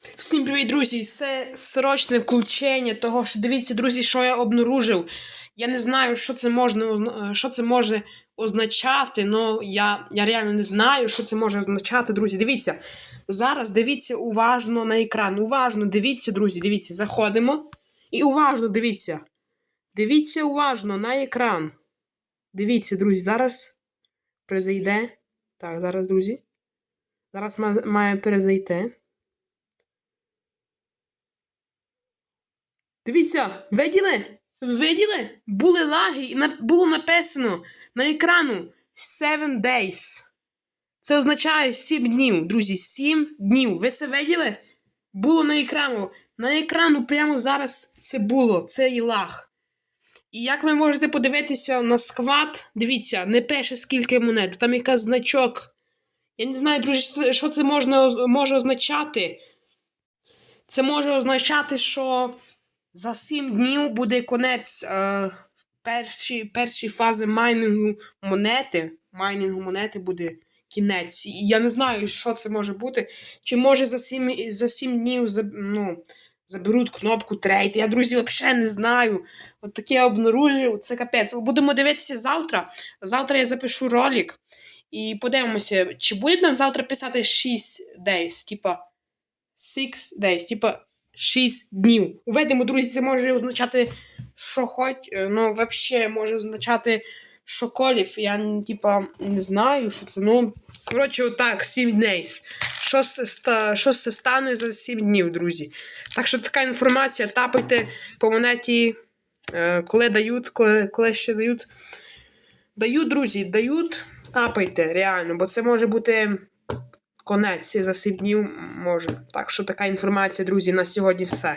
Всім привіт, друзі! Це срочне включення того, що дивіться, друзі, що я обнаружив. Я не знаю, що це можна е, що це може означати, але я, я реально не знаю, що це може означати, друзі. Дивіться. Зараз дивіться уважно на екран. Уважно дивіться, друзі, дивіться, заходимо. І уважно дивіться. Дивіться уважно на екран. Дивіться, друзі, зараз перезайде. Так, зараз, друзі. Зараз має перезайти. Дивіться, виділи? Виділи? Були лаги, і було написано на екрану 7 days. Це означає 7 днів, друзі, 7 днів. Ви це виділи? Було на екрану. На екрану прямо зараз це було, цей лаг. І як ви можете подивитися на склад, дивіться, не пише скільки монет, там якийсь значок. Я не знаю, друзі, що це можна, може означати. Це може означати, що за 7 днів буде конець е, перші, перші фази майнінгу монети. Майнінгу монети буде кінець. Я не знаю, що це може бути. Чи може за 7, за 7 днів ну, заберуть кнопку трейд. Я, друзі, взагалі не знаю. От таке я обнаружив, це капець. Будемо дивитися завтра. Завтра я запишу ролик. І подивимося, чи буде нам завтра писати 6 days, типа 6 days, типа 6 днів. Уведемо, друзі, це може означати, що хоч, е, ну, взагалі може означати шоколів. Я, типа, не знаю, що це. Ну, коротше, отак, 7 days. Що це, що це стане за 7 днів, друзі. Так що така інформація, тапайте по монеті, е, коли дають, коли, коли ще дають. Дають, друзі, дають, тапайте, реально, бо це може бути конець за 7 днів може. Так що така інформація, друзі, на сьогодні все.